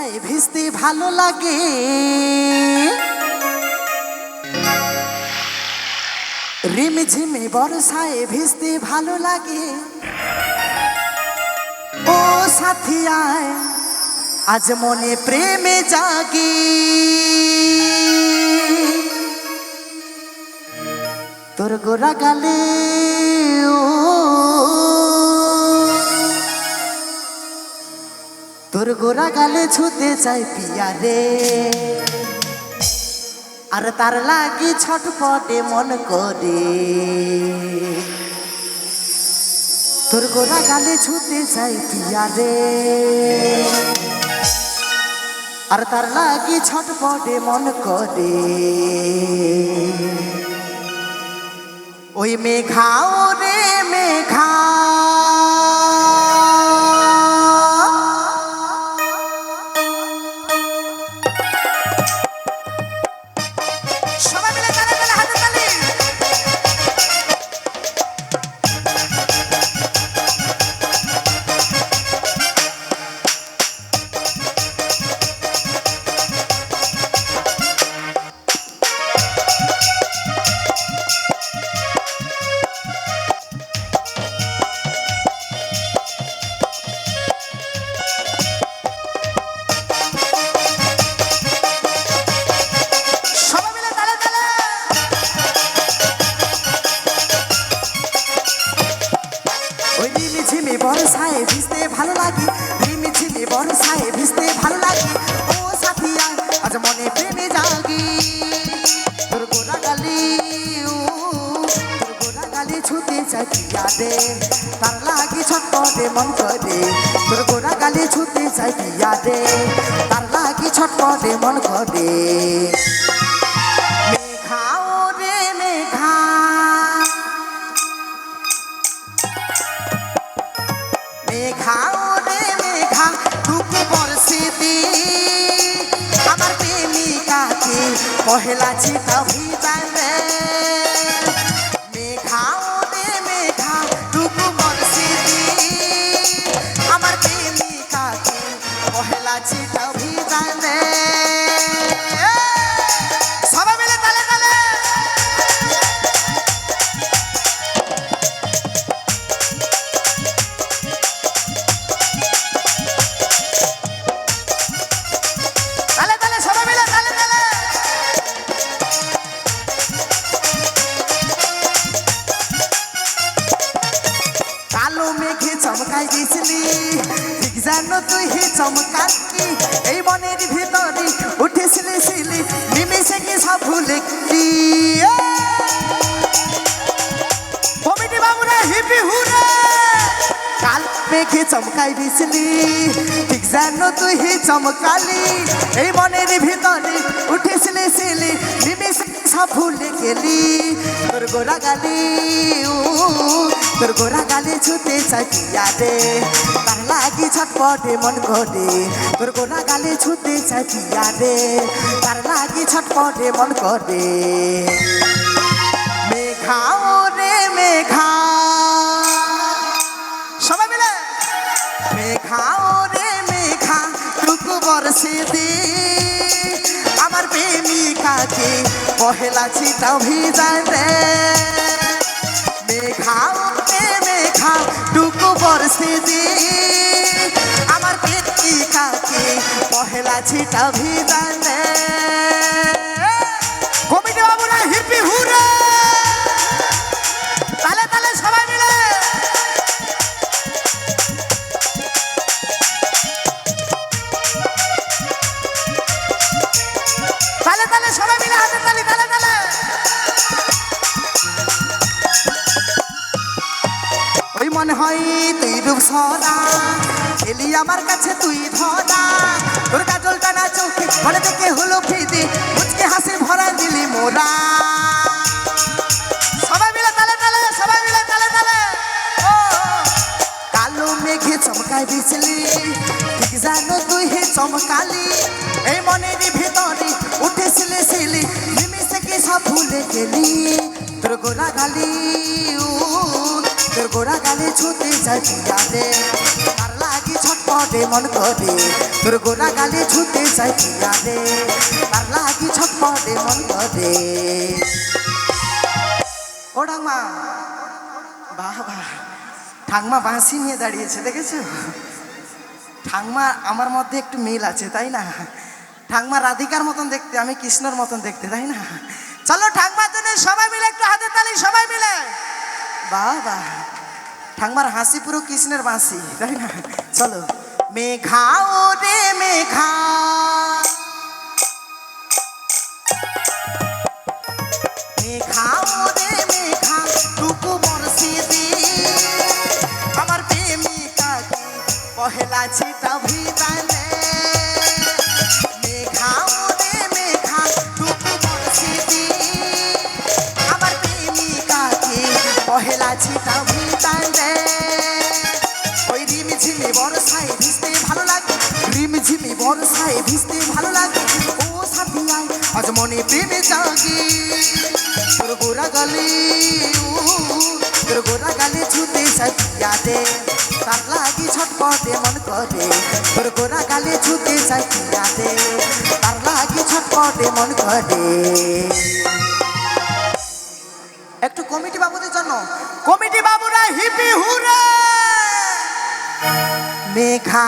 বর্ষায় ভিজতে ভালো লাগে। রিমঝিমে বর্ষায় ভিজতে ভালো লাগে। ও সাথী আয়, আজ মনে প্রেমে জাগে। তোর গোরা গালে ও তোর গোরা গালে ছুতে চাই পিয়া রে আর তার লাগি ছটপটে মন করে। তোর গোরা গালে ছুতে চাই পিয়া রে আর তার লাগি ছটপটে মন করে। ওই মেঘাও রে মেঘা মন করে। তোর গোরা গালি ছুতে চাই পিয়া দে। তার লাগি ছটপটে মন করে মেঘা ও রে দিয়েছিলি ঠিক জানো তুই হি চমকাকি এই মনের ভিতরে উঠেছিলি ছিলি নিমেষে কি সব ভুলে কমিটি বাবুরা, হিপি হুরে! কাল মেঘে চমকাই দিয়েছিলি ঠিক জানো তুই চমকালি, এই মনের ভিতরে উঠেছিলি ছিলি নিমেষে সব ভুলে গেলি তোর গোরা গালি তোর গোরা গালি ছুতে চাই পিয়া দে। তার লাগি ছটপটে মন করে তোর গোরা গালি ছুতে চাই পিয়া দে। তার লাগি ছটপটে মন করে মেঘা ও রে মেঘা। সবাই মিলে। মেঘা ও রে মেঘা, টুকু বরসে দে। আমার প্রেমিকাকে পহেলা চিতা ভিজায় রে মেঘা রে মেঘা টুকু বরসে দে আমার প্রেমিকাকে পহেলা চিতা ভিজায় রে কমিটি বাবুরা, হিপি হুরে। তালে তালে সবাই মিলে। তালে তালে সবাই মিলে হাতে তালি, তালে তালে। মনে হয় তুই রূপ সদা। এলি আমার কাছে তুই ধরা। তোর কাজল টানা চোখে মনে থেকে হলো ফিদি। মুচকে হাসি ভরা দিলি মোরা। সবাই মিলে তালে তালে সবাই মিলে তালে তালে। কালো মেঘে চমকাই দিছিলি ঠিক জানো তুই হে চমকালি। এই মনের ভিতরে উঠেছিলে সিলি নিমিষে কি সব ভুলে গেলি? তোর গোরা গালি উ, তোর গোরা গালি ছুতে যাই পিয়ালে তার লাগি ছটপট মন করে, তোর গোরা গালে ছুতে চাই পিয়া রে তার লাগি ছটপটে মন করে। ও ঠাকমা বাহ বাহ ঠাকমা বাঁশি নিয়ে দাঁড়িয়েছে, দেখেছ? ঠাকমা, আমার মধ্যে একটু মিল আছে, তাই না? ঠাকমা রাধিকার মতন দেখতে, আমি কৃষ্ণর মতন দেখতে, তাই না? চলো ঠাকমার জন্য সবাই মিলে একটু হাতে তালি, সবাই মিলে। বাহ বাহ ঠাকমার হাসি পুরো কৃষ্ণের বাঁশি, তাই না? চলো। মেঘা। ও রে মেঘা আমার প্রেমিকাকে পহেলা ছিটা ভিদানে মনে প্রেমে জাগি। তোর গোরা গালে তোর গোরা গালে ছুতে পিয়াদে তার লাগি ছটপটে মন করে, তোর গোরা গালে ছুতে চাই তার লাগি ছটপটে মন করে। একটু কমিটি বাবুদের জন্য। কমিটি বাবুরা, হিপি হুরে! মেঘা